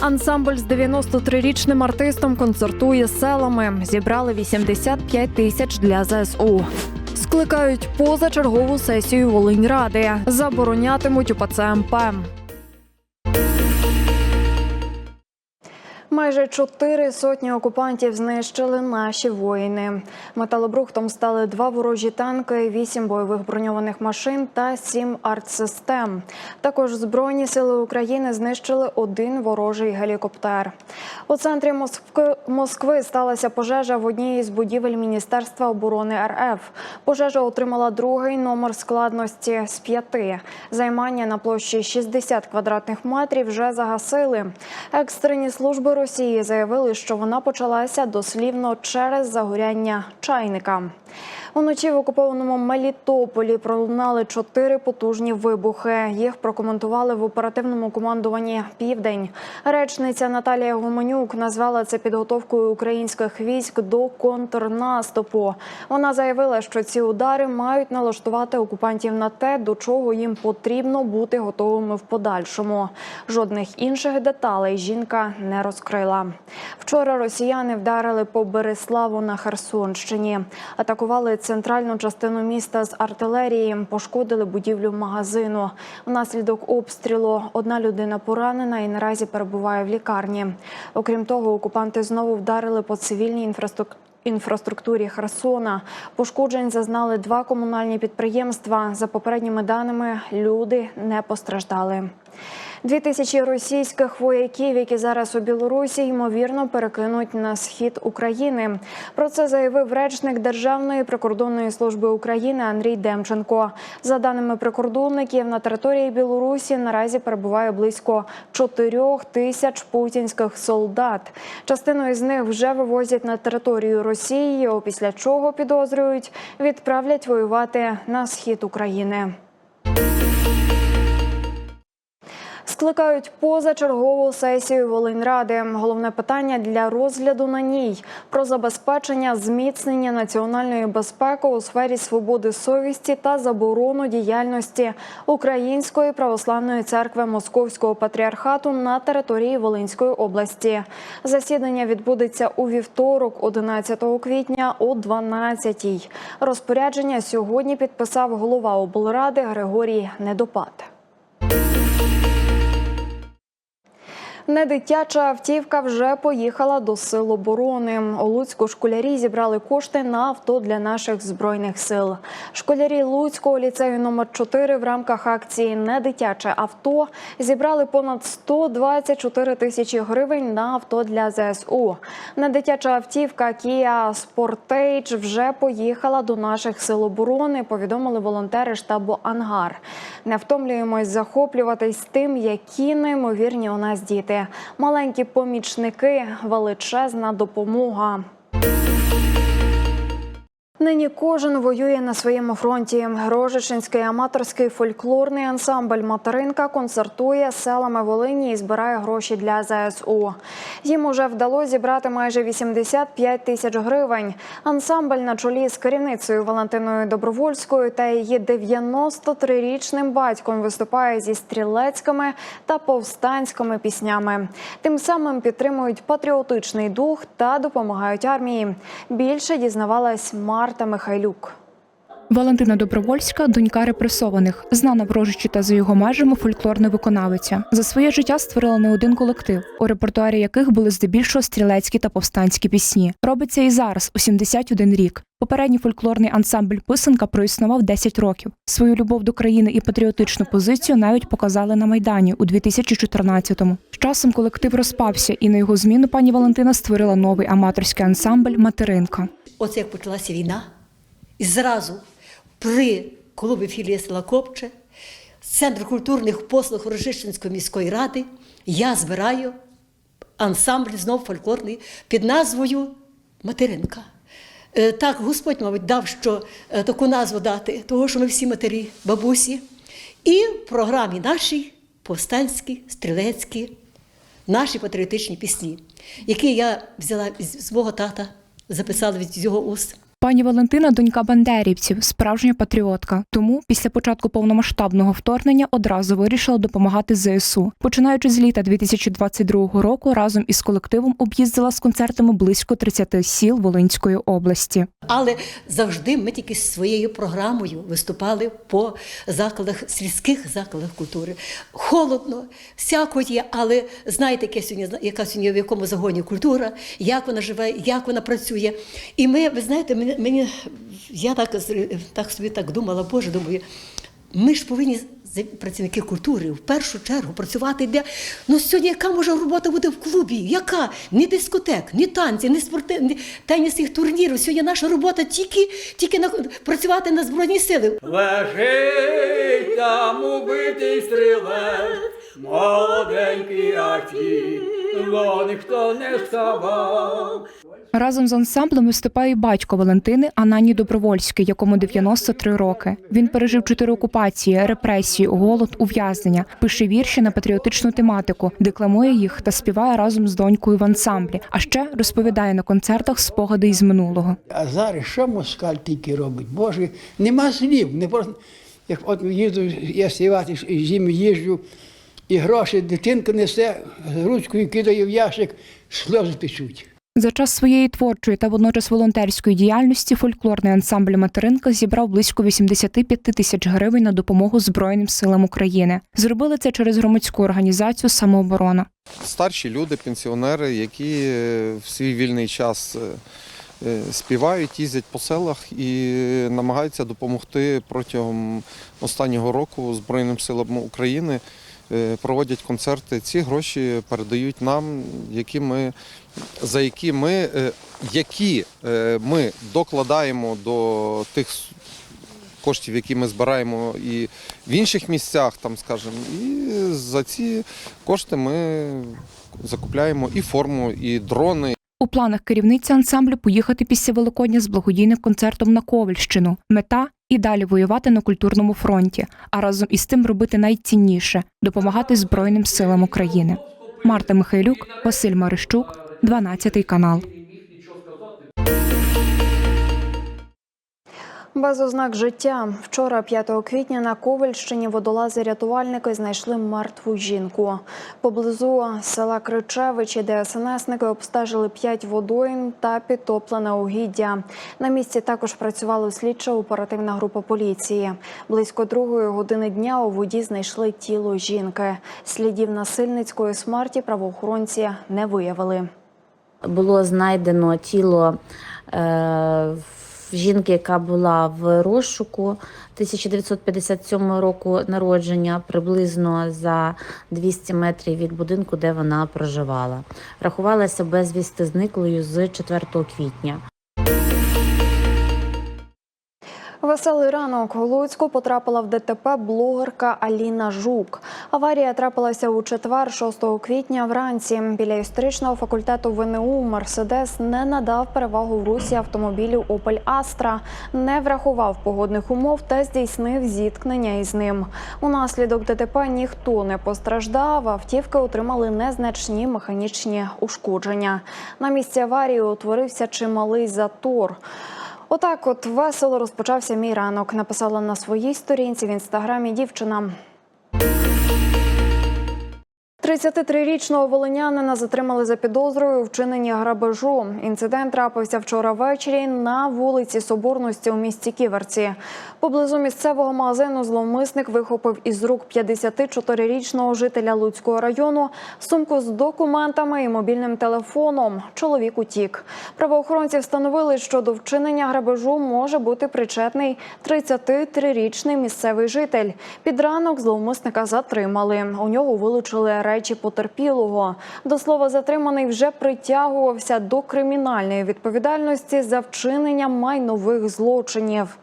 Ансамбль з 93-річним артистом концертує селами. Зібрали 85 тисяч для ЗСУ. Скликають позачергову сесію Волиньради. Заборонятимуть УПЦ МП. Майже чотири сотні окупантів знищили наші воїни. Металобрухтом стали два ворожі танки, вісім бойових броньованих машин та сім артсистем. Також збройні сили України знищили один ворожий гелікоптер. У центрі Москви, Москви сталася пожежа в одній із будівель Міністерства оборони РФ. Пожежа отримала другий номер складності з п'яти. Займання на площі 60 квадратних метрів вже загасили. Екстрені служби Росії заявили, що вона почалася дослівно через загоряння чайника. Уночі в окупованому Мелітополі пролунали чотири потужні вибухи. Їх прокоментували в оперативному командуванні Південь. Речниця Наталія Гуменюк назвала це підготовкою українських військ до контрнаступу. Вона заявила, що ці удари мають налаштувати окупантів на те, до чого їм потрібно бути готовими в подальшому. Жодних інших деталей жінка не розкрила. Вчора росіяни вдарили по Береславу на Херсонщині, атакували центральну частину міста з артилерії, пошкодили будівлю магазину. Внаслідок обстрілу одна людина поранена і наразі перебуває в лікарні. Окрім того, окупанти знову вдарили по цивільній інфраструктурі. Інфраструктурі Херсона пошкоджень зазнали два комунальні підприємства. За попередніми даними, люди не постраждали. Дві тисячі російських вояків, які зараз у Білорусі, ймовірно перекинуть на схід України. Про це заявив речник Державної прикордонної служби України Андрій Демченко. За даними прикордонників, на території Білорусі наразі перебуває близько 4 тисяч путінських солдат. Частину із них вже вивозять на територію Росії. Після чого підозрюють, відправлять воювати на схід України. Скликають позачергову сесію Волиньради. Головне питання для розгляду на ній про забезпечення зміцнення національної безпеки у сфері свободи совісті та заборону діяльності Української православної церкви Московського патріархату на території Волинської області. Засідання відбудеться у вівторок, 11 квітня о 12-й. Розпорядження сьогодні підписав голова облради Григорій Недопад. Недитяча автівка вже поїхала до сил оборони. У Луцьку школярі зібрали кошти на авто для наших збройних сил. Школярі Луцького ліцею номер 4 в рамках акції Недитяче авто зібрали понад 124 тисячі гривень на авто для ЗСУ. Недитяча автівка Kia Sportage вже поїхала до наших сил оборони. Повідомили волонтери штабу Ангар. Не втомлюємось захоплюватись тим, які неймовірні у нас діти. Маленькі помічники, величезна допомога. Нині кожен воює на своєму фронті. Рожичинський аматорський фольклорний ансамбль Материнка концертує селами Волині і збирає гроші для ЗСУ. Їм уже вдалося зібрати майже 85 тисяч гривень. Ансамбль на чолі з керівницею Валентиною Добровольською та її 93-річним батьком виступає зі стрілецькими та повстанськими піснями. Тим самим підтримують патріотичний дух та допомагають армії. Більше дізнавалась Марта Михайлюк. Валентина Добровольська, донька репресованих, знана в Рожичі та за його межами фольклорна виконавиця. За своє життя створила не один колектив, у репертуарі яких були здебільшого стрілецькі та повстанські пісні. Робиться і зараз, у 71 рік. Попередній фольклорний ансамбль Писанка проіснував 10 років. Свою любов до країни і патріотичну позицію навіть показали на майдані у 2014-му. З часом колектив розпався, і на його зміну пані Валентина створила новий аматорський ансамбль Материнка. Оце як почалася війна, і зразу при клубі філії села Копче, Центр культурних послуг Рожищенської міської ради, я збираю ансамбль знов фольклорний під назвою Материнка. Е, Так, Господь, мабуть, дав що е, таку назву дати, того, що ми всі матері, бабусі. І в програмі нашій повстанські, стрілецькі, наші патріотичні пісні, які я взяла з свого тата, записала від його уст. Пані Валентина донька бандерівців, справжня патріотка. Тому після початку повномасштабного вторгнення одразу вирішила допомагати ЗСУ. Починаючи з літа 2022 року, разом із колективом об'їздила з концертами близько 30 сіл Волинської області. Але завжди ми тільки своєю програмою виступали по закладах, сільських закладах культури. Холодно, всяко є, але знаєте, яке сьогодні, яка сьогодні в якому загоні культура, як вона живе, як вона працює. І ми, ви знаєте, мені, я так, так собі так думала, Боже, думаю, ми ж повинні працівники культури в першу чергу працювати де. Ну сьогодні яка може робота буде в клубі? Яка? Ні дискотек, ні танці, ні спорти, ні тенісних турнірів. Сьогодні наша робота тільки, тільки на працювати на збройні сили. Лежить там убитий стрілець, молоденький, а ті, ніхто не вставав. Разом з ансамблем виступає і батько Валентини Анані Добровольський, якому 93 роки. Він пережив чотири окупації, репресії, голод, ув'язнення, пише вірші на патріотичну тематику, декламує їх та співає разом з донькою в ансамблі. А ще розповідає на концертах спогади із минулого. А зараз що москаль тільки робить? Боже, нема слів. Не просто, як от їду, я співати зиму їжджу, і гроші дитинка несе, з ручкою кидає в ящик, сльози течуть. За час своєї творчої та водночас волонтерської діяльності фольклорний ансамбль Материнка зібрав близько 85 тисяч гривень на допомогу Збройним силам України. Зробили це через громадську організацію Самооборона. старші люди, пенсіонери, які е, в свій вільний час е, е, співають, їздять по селах і намагаються допомогти протягом останнього року Збройним силам України. Проводять концерти. Ці гроші передають нам, які ми, за які ми, е, які е, ми докладаємо до тих коштів, які ми збираємо і в інших місцях, там, скажімо, і за ці кошти ми закупляємо і форму, і дрони, У планах керівниці ансамблю поїхати після Великодня з благодійним концертом на Ковальщину. Мета і далі воювати на культурному фронті, а разом із тим робити найцінніше допомагати Збройним силам України. Марта Михайлюк, Василь Марищук, 12 канал. Без ознак життя. Вчора, 5 квітня, на Ковальщині водолази-рятувальники знайшли мертву жінку. Поблизу села Кричевичі, де СНСники обстежили 5 водойм та підтоплене угіддя. На місці також працювала слідча оперативна група поліції. Близько другої години дня у воді знайшли тіло жінки. Слідів насильницької смерті правоохоронці не виявили. Було знайдено тіло е, жінки, яка була в розшуку 1957 року народження, приблизно за 200 метрів від будинку, де вона проживала. Рахувалася безвісти зниклою з 4 квітня. Веселий ранок у Луцьку потрапила в ДТП блогерка Аліна Жук. Аварія трапилася у четвер, 6 квітня вранці. Біля історичного факультету ВНУ Мерседес не надав перевагу в русі автомобілю Опель Астра, не врахував погодних умов та здійснив зіткнення із ним. Унаслідок ДТП ніхто не постраждав. Автівки отримали незначні механічні ушкодження. На місці аварії утворився чималий затор. Отак, от весело розпочався мій ранок. Написала на своїй сторінці в інстаграмі дівчина. 33-річного волинянина затримали за підозрою у вчиненні грабежу. Інцидент трапився вчора ввечері на вулиці Соборності у місті Ківерці. Поблизу місцевого магазину зловмисник вихопив із рук 54-річного жителя Луцького району сумку з документами і мобільним телефоном. Чоловік утік. Правоохоронці встановили, що до вчинення грабежу може бути причетний 33-річний місцевий житель. Під ранок зловмисника затримали. У нього вилучили речі потерпілого. До слова, затриманий вже притягувався до кримінальної відповідальності за вчинення майнових злочинів.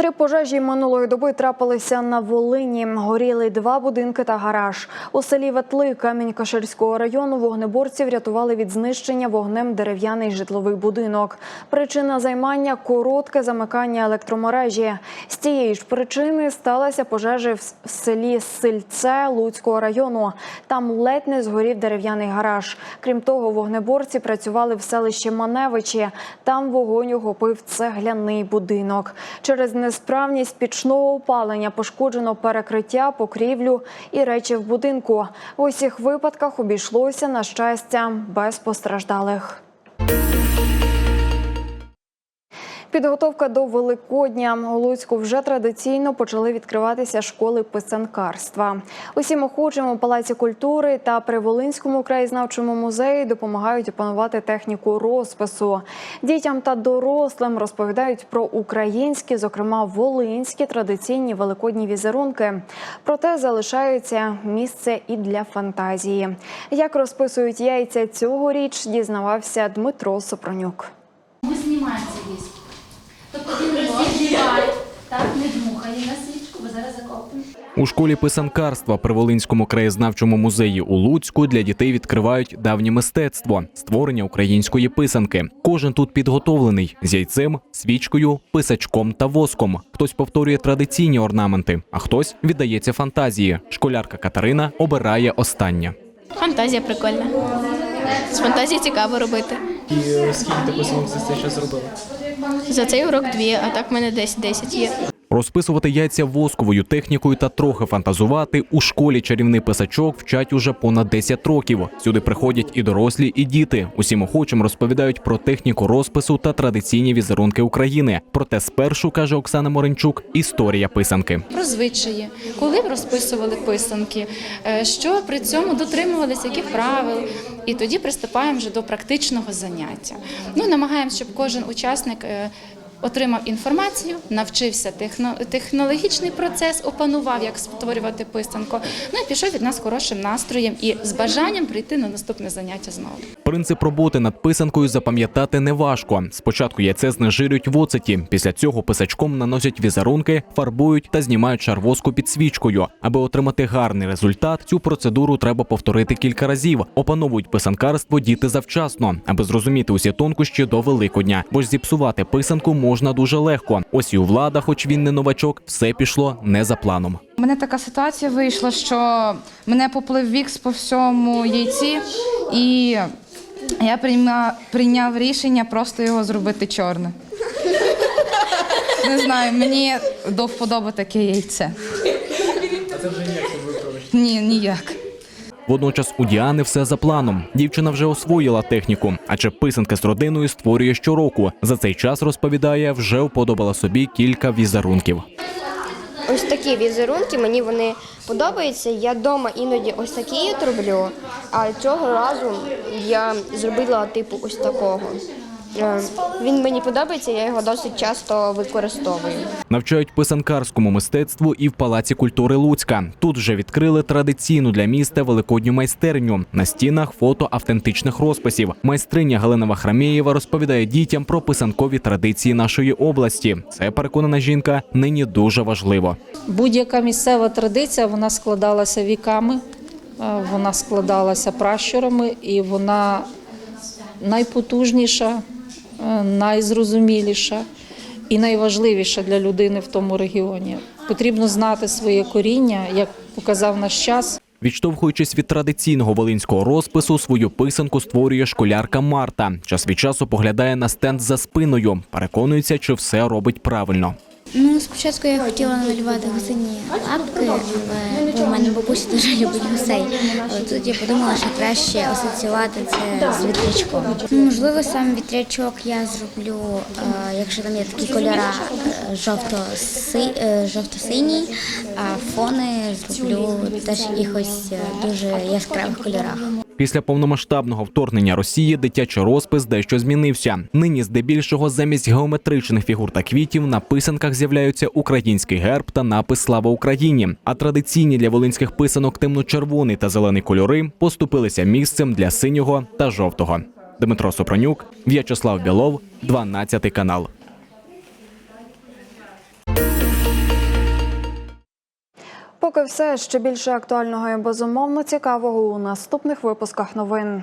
Три пожежі минулої доби трапилися на Волині. Горіли два будинки та гараж. У селі Ветли Камінь-Каширського району вогнеборці врятували від знищення вогнем дерев'яний житловий будинок. Причина займання коротке замикання електромережі. З цієї ж причини сталася пожежа в селі Сильце Луцького району. Там ледь не згорів дерев'яний гараж. Крім того, вогнеборці працювали в селищі Маневичі. Там вогонь охопив цегляний будинок. Через несправність пічного опалення пошкоджено перекриття, покрівлю і речі в будинку. В усіх випадках обійшлося на щастя без постраждалих. Підготовка до Великодня у Луцьку вже традиційно почали відкриватися школи писанкарства. Усім охочим у Палаці культури та при Волинському краєзнавчому музеї допомагають опанувати техніку розпису. Дітям та дорослим розповідають про українські, зокрема волинські традиційні великодні візерунки. Проте залишається місце і для фантазії. Як розписують яйця цьогоріч, дізнавався Дмитро Сопронюк. Ми знімаємо цей так, не дмухає на свічку, бо зараз закопимо. У школі писанкарства при Волинському краєзнавчому музеї у Луцьку для дітей відкривають давнє мистецтво створення української писанки. Кожен тут підготовлений з яйцем, свічкою, писачком та воском. Хтось повторює традиційні орнаменти, а хтось віддається фантазії. Школярка Катерина обирає останнє. Фантазія прикольна. З фантазії цікаво робити. І скільки ти посилок за цей час зробила? За цей урок дві, а так в мене десь 10 є. Розписувати яйця восковою технікою та трохи фантазувати у школі чарівний писачок вчать уже понад 10 років. Сюди приходять і дорослі, і діти. Усім охочим розповідають про техніку розпису та традиційні візерунки України. Проте спершу каже Оксана Моренчук, історія писанки. про звичаї, коли розписували писанки, е, що при цьому дотримувалися яких правил, і тоді приступаємо вже до практичного заняття. Ну, намагаємося, щоб кожен учасник. Отримав інформацію, навчився техно- технологічний процес, опанував, як створювати писанку. Ну і пішов від нас хорошим настроєм і з бажанням прийти на наступне заняття знову. Принцип роботи над писанкою запам'ятати неважко. Спочатку яйце знежирюють в оцеті, після цього писачком наносять візерунки, фарбують та знімають шар воску під свічкою. Аби отримати гарний результат, цю процедуру треба повторити кілька разів. Опановують писанкарство діти завчасно, аби зрозуміти усі тонкощі до Великодня. Бо ж зіпсувати писанку можна дуже легко. Ось і у влада, хоч він не новачок, все пішло не за планом. У мене така ситуація вийшла, що мене поплив вікс по всьому яйці, і я прийма, прийняв рішення просто його зробити чорне. Не знаю, мені до вподоби таке яйце. А це вже ніяк не виправиш. Ні, ніяк. Водночас у Діани все за планом. Дівчина вже освоїла техніку, адже писанки з родиною створює щороку. За цей час розповідає, вже вподобала собі кілька візерунків. Ось такі візерунки, мені вони подобаються. Я вдома іноді ось такі роблю, а цього разу я зробила типу ось такого. Е, Він мені подобається, я його досить часто використовую. Навчають писанкарському мистецтву і в Палаці культури Луцька. Тут вже відкрили традиційну для міста великодню майстерню. На стінах фото автентичних розписів. Майстриня Галина Вахрамєєва розповідає дітям про писанкові традиції нашої області. Це переконана жінка нині дуже важливо. Будь-яка місцева традиція вона складалася віками, е, вона складалася пращурами і вона найпотужніша, найзрозуміліша і найважливіша для людини в тому регіоні. Потрібно знати своє коріння, як показав наш час. Відштовхуючись від традиційного волинського розпису, свою писанку створює школярка Марта. Час від часу поглядає на стенд за спиною, переконується, чи все робить правильно. Ну, спочатку я хотіла намалювати гусині лапки, але у мене бабуся дуже любить гусей. Але тут я подумала, що краще асоціювати це з вітрячком. Ну, можливо, сам вітрячок я зроблю, е, якщо там є такі кольора е, е, жовто-синій, а фони зроблю теж якихось е, дуже яскравих кольорах. Після повномасштабного вторгнення Росії дитячий розпис дещо змінився. Нині здебільшого замість геометричних фігур та квітів на писанках з'являються український герб та напис Слава Україні. А традиційні для волинських писанок темно-червоний та зелений кольори поступилися місцем для синього та жовтого. Дмитро Сопронюк, В'ячеслав Білов, 12 канал. Поки все ще більше актуального і безумовно цікавого у наступних випусках новин.